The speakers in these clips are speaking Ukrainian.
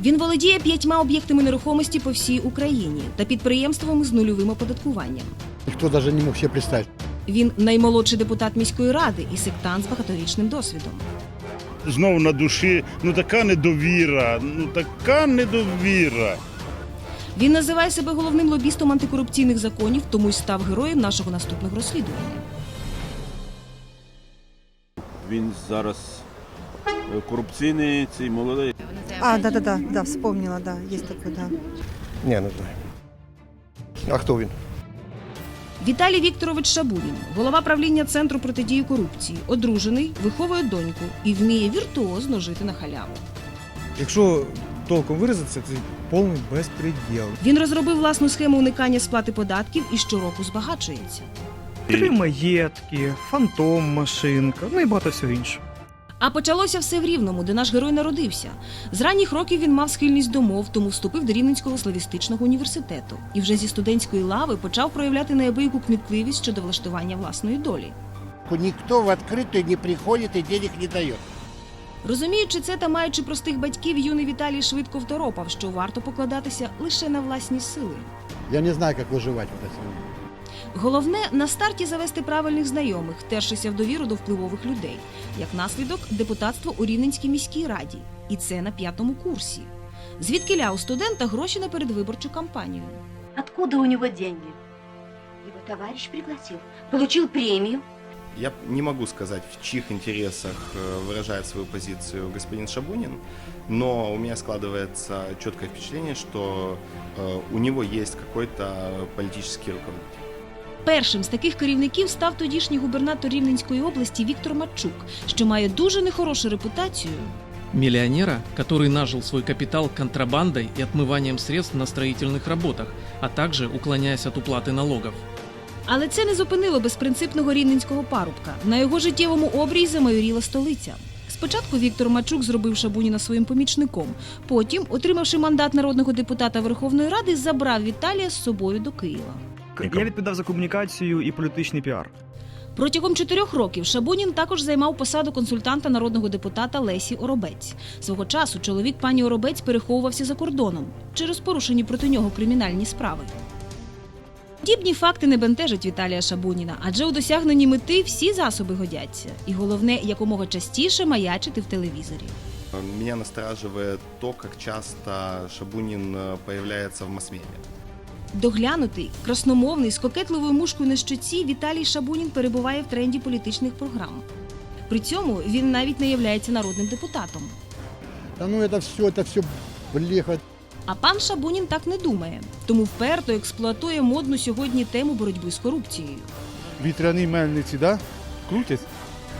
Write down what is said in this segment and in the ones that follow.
Він володіє п'ятьма об'єктами нерухомості по всій Україні та підприємствами з нульовим оподаткуванням. Никто даже не мог себе представить. Він наймолодший депутат міської ради і сектант з багаторічним досвідом. Знову на душі, ну така недовіра, ну така недовіра. Він називає себе головним лобістом антикорупційних законів, тому й став героєм нашого наступного розслідування. Він зараз е, корупційний, цей молодий. А, да, да, да, да, вспомнила, да, есть такой, да. Не, не знаю. А хто він? Віталій Вікторович Шабунін, голова правління Центру протидії корупції, одружений, виховує доньку і вміє віртуозно жити на халяву. Якщо толком виразитися, це повний безпреділ. Він розробив власну схему уникання сплати податків і щороку збагачується. Три маєтки, фантом, машинка, ну і багато всього іншого. А почалося все в Рівному, де наш герой народився. З ранніх років він мав схильність до мов, тому вступив до Рівненського славістичного університету і вже зі студентської лави почав проявляти неабияку кмітливість щодо влаштування власної долі. Ніхто в відкриту не приходить і денег не дає. Розуміючи це та маючи простих батьків, юний Віталій швидко второпав, що варто покладатися лише на власні сили. Я не знаю, як виживати в цьому. Головне на старті завести правильних знайомих, втершися в довіру до впливових людей. Як наслідок, депутатство у Рівненській міській раді, і це на п'ятому курсі. Звідкиля у студента гроші на передвиборчу кампанію. Откуда у него деньги? Его товарищ пригласил. Получил премию. Я не могу сказать, в чьих интересах э, выражает свою позицию господин Шабунин, но у меня складывается четкое впечатление, что э, у него есть какой-то политический руководитель. Першим з таких керівників став тодішній губернатор Рівненської області Віктор Матчук, що має дуже нехорошу репутацію. Миллионера, который нажил свой капитал контрабандой и отмыванием средств на строительных работах, а также уклоняясь от уплаты налогов. Але це не зупинило безпринципного рівненського парубка. На його життєвому обрії замайоріла столиця. Спочатку Віктор Мачук зробив Шабуніна своїм помічником. Потім, отримавши мандат народного депутата Верховної Ради, забрав Віталія з собою до Києва. Я відповідав за комунікацію і політичний піар. Протягом чотирьох років Шабунін також займав посаду консультанта народного депутата Лесі Оробець. Свого часу чоловік пані Оробець переховувався за кордоном через порушені проти нього кримінальні справи. Подібні факти не бентежать Віталія Шабуніна, адже у досягненні мети всі засоби годяться. І головне, якомога частіше маячити в телевізорі. Меня настораживает то, как часто Шабунин э, появляется в масс-медиа. Доглянутий, красномовний, з кокетливою мушкою на щоці Віталій Шабунін перебуває в тренді політичних програм. При цьому він навіть не являється народним депутатом. Та ну це все, це все блеха. А пан Шабунін так не думає, тому вперто експлуатує модну сьогодні тему боротьби з корупцією. вітряні мельниці, да? крутять.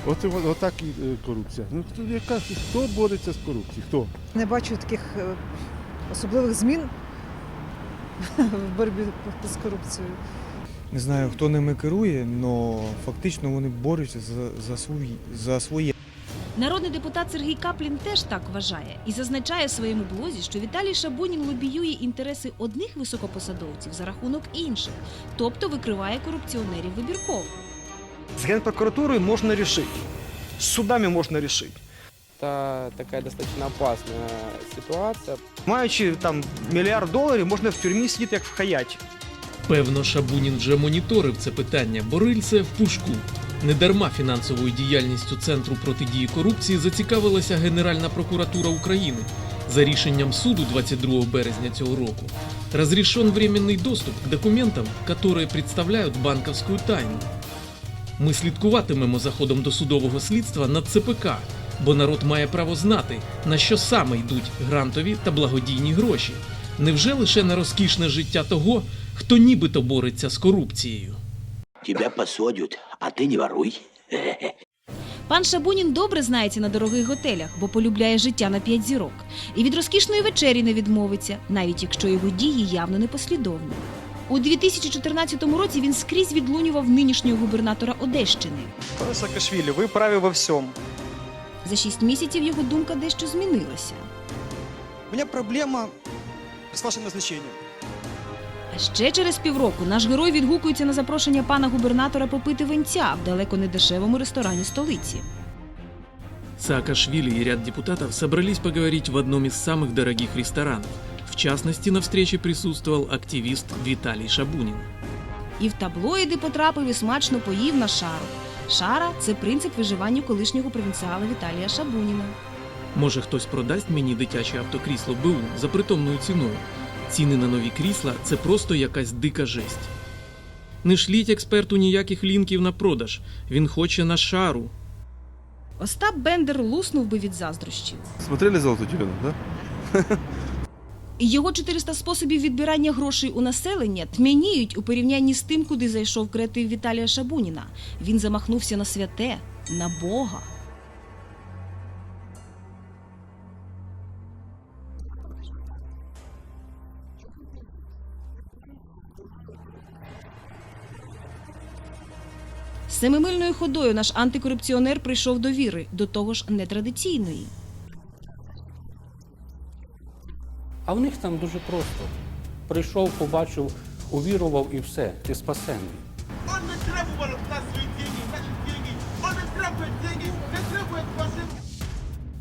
От, отак і е, корупція. Ну хто яка хто бореться з корупцією? Хто? Не бачу таких е, особливих змін в боротьбі з корупцією. Не знаю, хто ними керує, але фактично вони борються за, за, свої, за своє. Народний депутат Сергій Каплін теж так вважає і зазначає в своєму блозі, що Віталій Шабунін лобіює інтереси одних високопосадовців за рахунок інших, тобто викриває корупціонерів вибірково. З генпрокуратурою можна рішити, з судами можна рішити Это такая достаточно опасная ситуация. Маючи там мільярд доларів, можна в тюрмі сидіти як в хаяті. Певно, Шабунін вже моніторив це питання, бо рильце в пушку. Недарма фінансовою діяльністю Центру протидії корупції зацікавилася Генеральна прокуратура України. За рішенням суду 22 березня цього року разрешен временный доступ к документам, которые представляють банковську тайну. Ми слідкуватимемо за ходом досудового слідства над ЦПК, бо народ має право знати, на що саме йдуть грантові та благодійні гроші. Невже лише на розкішне життя того, хто нібито бореться з корупцією? Тебя посадят, а ты не воруй. Пан Шабунін добре знається на дорогих готелях, бо полюбляє життя на п'ять зірок. І від розкішної вечері не відмовиться, навіть якщо його дії явно непослідовні. У 2014 році він скрізь відлунював нинішнього губернатора Одещини. Пане Саакашвілі, ви праві во всьому. За шість місяців його думка дещо змінилася. У мене проблема з вашим назначенням. А ще через півроку наш герой відгукується на запрошення пана губернатора попити винця в далеко не дешевому ресторані столиці. Саакашвили и ряд депутатов собрались поговорить в одном из самых дорогих ресторанов. В частности, на встрече присутствовал активист Виталий Шабунин. І в таблоїди потрапив і смачно поїв на шару. Шара це принцип виживання колишнього провінціала Віталія Шабуніна. Може, хтось продасть мені дитяче автокрісло БУ за притомною ціною. Ціни на нові крісла це просто якась дика жесть. Не шліть експерту ніяких лінків на продаж. Він хоче на шару. Остап Бендер луснув би від заздрощів. Смотрели «Золотой теленок», да? Його 400 способів відбирання грошей у населення тьмяніють у порівнянні з тим, куди зайшов креатив Віталія Шабуніна. Він замахнувся на святе, на Бога. Семимильною ходою наш антикорупціонер прийшов до віри, до того ж нетрадиційної. А в них там дуже просто. Прийшов, побачив, увірував і все, ти спасений.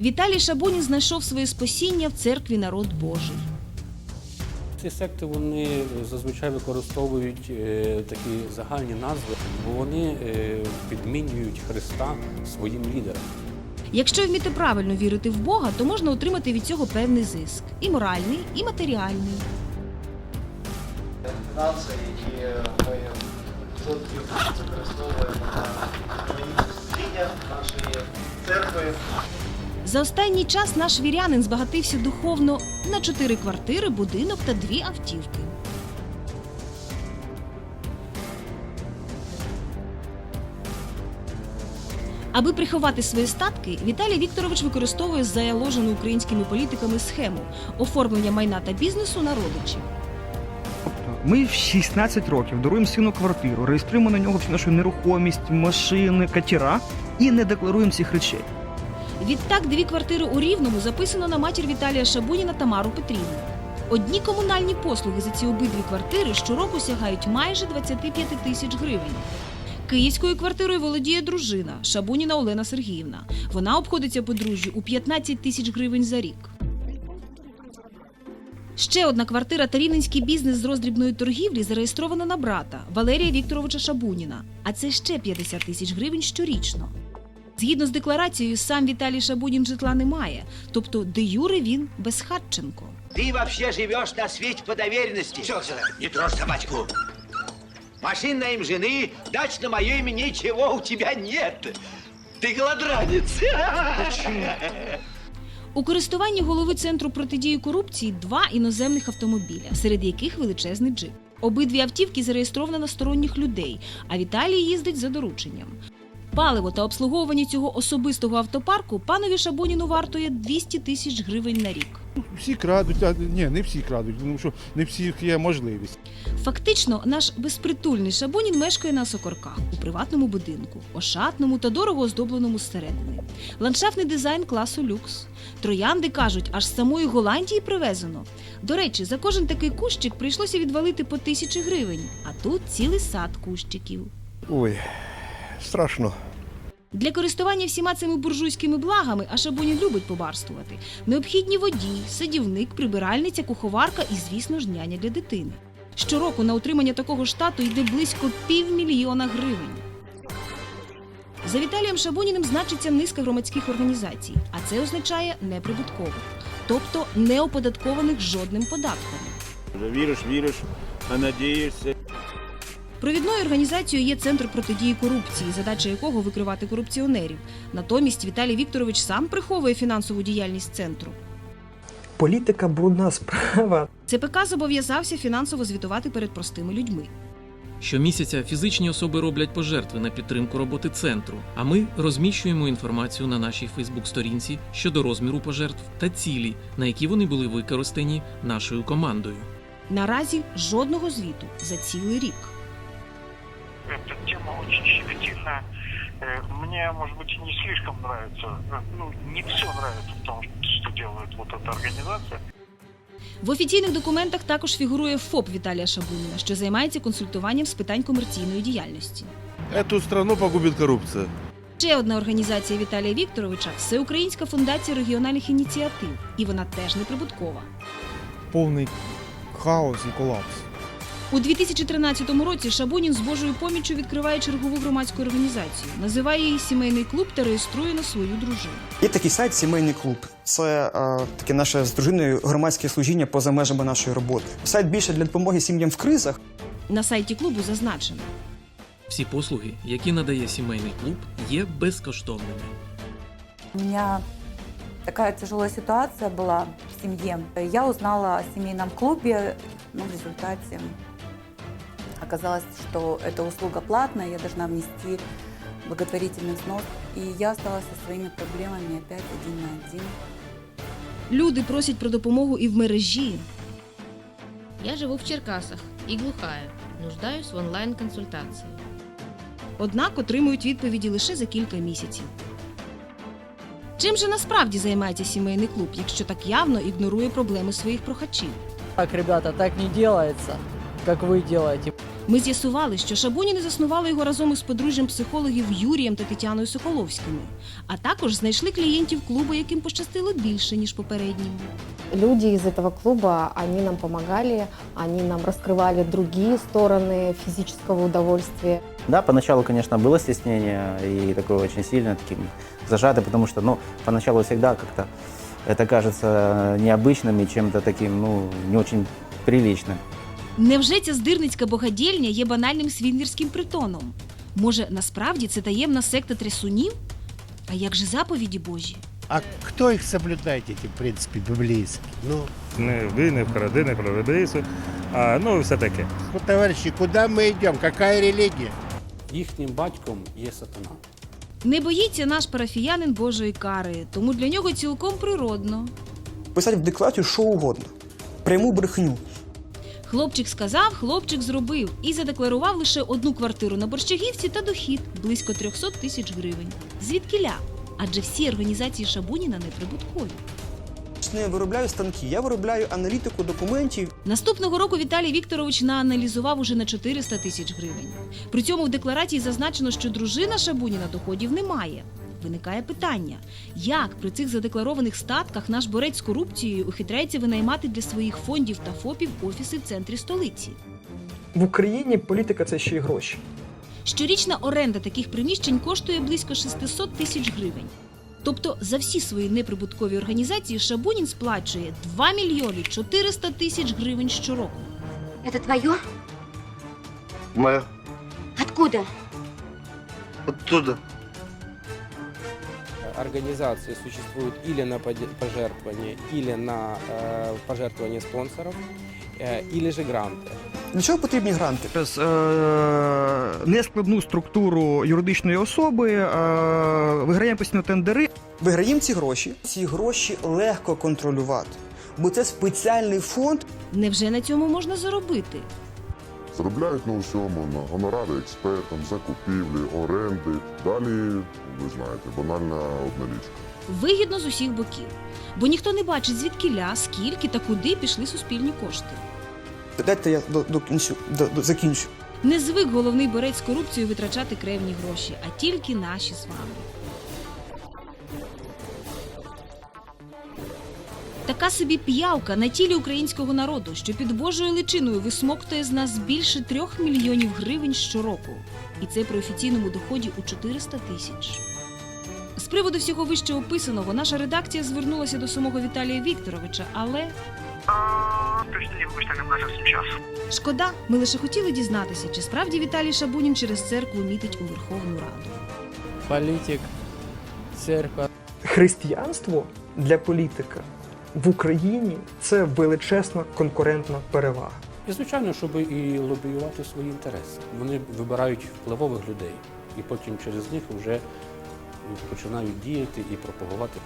Віталій Шабунін знайшов своє спасіння в церкві народ Божий. Ці секти вони зазвичай використовують е, такі загальні назви, бо вони е, підмінюють Христа своїм лідерам. Якщо вміти правильно вірити в Бога, то можна отримати від цього певний зиск і моральний, і матеріальний. фінанси, які ми відсотків використовуємо на своїх нашої церкви. За останній час наш вірянин збагатився духовно на чотири квартири, будинок та дві автівки. Аби приховати свої статки, Віталій Вікторович використовує заяложену українськими політиками схему оформлення майна та бізнесу на родичів. Ми в 16 років даруємо сину квартиру, реєструємо на нього всю нашу нерухомість, машини, катера і не декларуємо цих речей. Відтак, дві квартири у Рівному записано на матір Віталія Шабуніна Тамару Петрівну. Одні комунальні послуги за ці обидві квартири щороку сягають майже 25 тисяч гривень. Київською квартирою володіє дружина Шабуніна Олена Сергіївна. Вона обходиться подружжю у 15 тисяч гривень за рік. Ще одна квартира та рівненський бізнес з роздрібної торгівлі зареєстрована на брата Валерія Вікторовича Шабуніна, а це ще 50 тисяч гривень щорічно. Згідно з декларацією, сам Віталій Шабунін житла не має, тобто де юре він безхатченко. Ты вообще живешь на свете по доверенности. Все, все, не трожь собачку. Машин на им жены, дач на мое имя ничего у тебя нет. Ты голодранец. У користуванні голови центру протидії корупції два іноземних автомобіля, серед яких величезний джип. Обидві автівки зареєстровані на сторонніх людей, а Віталій їздить за дорученням. Паливо та обслуговування цього особистого автопарку панові Шабуніну вартує 200 тисяч гривень на рік. Всі крадуть, а ні, не всі крадуть, тому що не всіх є можливість. Фактично, наш безпритульний Шабунін мешкає на Сокорках у приватному будинку, ошатному та дорого оздобленому зсередини. Ландшафтний дизайн класу люкс. Троянди кажуть, аж з самої Голландії привезено. До речі, за кожен такий кущик прийшлося відвалити по тисячі гривень, а тут цілий сад кущиків. Ой, страшно. Для користування всіма цими буржуйськими благами, а Шабунін любить побарствувати, необхідні водій, садівник, прибиральниця, куховарка і, звісно ж, няня для дитини. Щороку на утримання такого штату йде близько півмільйона гривень. За Віталієм Шабуніним значиться низка громадських організацій, а це означає неприбуткових, тобто не оподаткованих жодним податком. Віриш, віриш, а надієшся. Провідною організацією є центр протидії корупції, задача якого викривати корупціонерів. Натомість Віталій Вікторович сам приховує фінансову діяльність центру. Політика брудна справа. ЦПК зобов'язався фінансово звітувати перед простими людьми. Щомісяця фізичні особи роблять пожертви на підтримку роботи центру, а ми розміщуємо інформацію на нашій Фейсбук-сторінці щодо розміру пожертв та цілі, на які вони були використані нашою командою. Наразі жодного звіту за цілий рік Эта тема очень щепетильная. Э, Мне, может быть, и не слишком нравится, э, ну, не все нравится в том, что делает вот эта организация. В офіційних документах також фігурує ФОП Віталія Шабуніна, що займається консультуванням з питань комерційної діяльності. Эту страну погубит коррупция. Ще одна організація Віталія Вікторовича Всеукраїнська фундація регіональних ініціатив. І вона теж неприбуткова. Повний хаос і колапс. У 2013 році Шабунін з Божою поміччю відкриває чергову громадську організацію, називає її сімейний клуб та реєструє на свою дружину. Є такий сайт Сімейний клуб. Це е, таке наше з дружиною громадське служіння поза межами нашої роботи. Сайт більше для допомоги сім'ям в кризах. На сайті клубу зазначено. Всі послуги, які надає сімейний клуб, є безкоштовними. У меня такая тяжелая ситуация была в семье. Я узнала о семейном клубе, но в результате оказалось, что эта услуга платная, я должна внести благотворительный взнос. И я осталась со своими проблемами опять один на один. Люди просять про допомогу і в мережі. Я живу в Черкасах и глухая. Нуждаюсь в онлайн-консультации. Однак отримують відповіді лише за кілька місяців. Чим же насправді займається сімейний клуб, якщо так явно ігнорує проблеми своїх прохачів? Так, ребята, так не делается, как вы делаете. Ми з'ясували, що Шабуніни заснували його разом із подружжям психологів Юрієм та Тетяною Соколовськими, а також знайшли клієнтів клубу, яким пощастило більше ніж попереднім. Люди из этого клуба, они нам помогали, они нам раскрывали другие стороны физического удовольствия. Да, поначалу, конечно, было стеснение и такое очень сильно таким зажатое, потому что, ну, поначалу всегда как-то это кажется необычным и чем-то таким, ну, не очень приличным. Невже ця здирницька богадільня є банальним свінгерським притоном? Може, насправді це таємна секта трясунів? А як же заповіді Божі? А кто их соблюдает, эти, в принципе, библейские? Ну, Не вбий, не вкради, не прорибися, а ну все таке. ну, товарищи, куда мы идем? Какая религия? Їхнім батьком є сатана. Не боїться наш парафіянин Божої кари, тому для нього цілком природно. Писати в декларацію що угодно. Пряму брехню. Хлопчик сказав, хлопчик зробив і задекларував лише одну квартиру на Борщагівці та дохід близько 300 тисяч гривень. Звідкиля? Адже всі організації Шабуніна неприбуткові. Не виробляю станки, я виробляю аналітику документів. Наступного року Віталій Вікторович нааналізував уже на 400 тисяч гривень. При цьому в декларації зазначено, що дружина Шабуніна доходів не має. Виникає питання, як при цих задекларованих статках наш борець з корупцією ухитряється винаймати для своїх фондів та ФОПів офіси в центрі столиці. В Україні політика це ще й гроші. Щорічна оренда таких приміщень коштує близько 600 тисяч гривень. Тобто за всі свої неприбуткові організації Шабунін сплачує 2 мільйони 400 тисяч гривень щороку. Это твое? Моя. Откуда? Оттуда Организации существуют или на поде- пожертвования, или на э, пожертвования спонсоров, э, или же гранты. Для чого потрібні гранти? Через е, нескладну структуру юридичної особи е, виграємо постійно тендери. Виграємо ці гроші. Ці гроші легко контролювати, бо це спеціальний фонд. Невже на цьому можна заробити? Заробляють на усьому, на гонорари експертам, закупівлі, оренди. Далі, ви знаєте, банальна однолічка. Вигідно з усіх боків. Бо ніхто не бачить звідкіля, скільки та куди пішли суспільні кошти. Дайте я до, до, кінцю, до, до, закінчу. Не звик головний борець з корупцією витрачати кревні гроші, а тільки наші з вами. Така собі п'явка на тілі українського народу, що під Божою личиною висмоктує з нас більше трьох мільйонів гривень щороку. І це при офіційному доході у 400 тисяч. З приводу всього вище описаного наша редакція звернулася до самого Віталія Вікторовича, але Точно не на это сейчас. Шкода, ми лише хотіли дізнатися, чи справді Віталій Шабунін через церкву мітить у Верховну Раду. Политик, церковь. Християнство для політика в Україні це величезна конкурентна перевага. І звичайно, щоб і лобіювати свої інтереси. Вони вибирають впливових людей і потім через них вже починають діяти і пропагувати.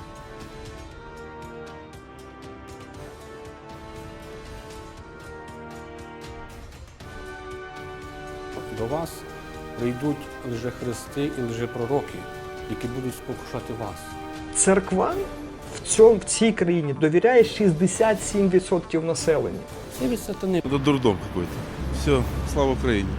До вас прийдуть лжехристи і лжепророки, які будуть спокушати вас. Церква в цьому в цій країні довіряє 67% населення. Це не. сатани. Это дурдом какой-то. Все, слава Украине.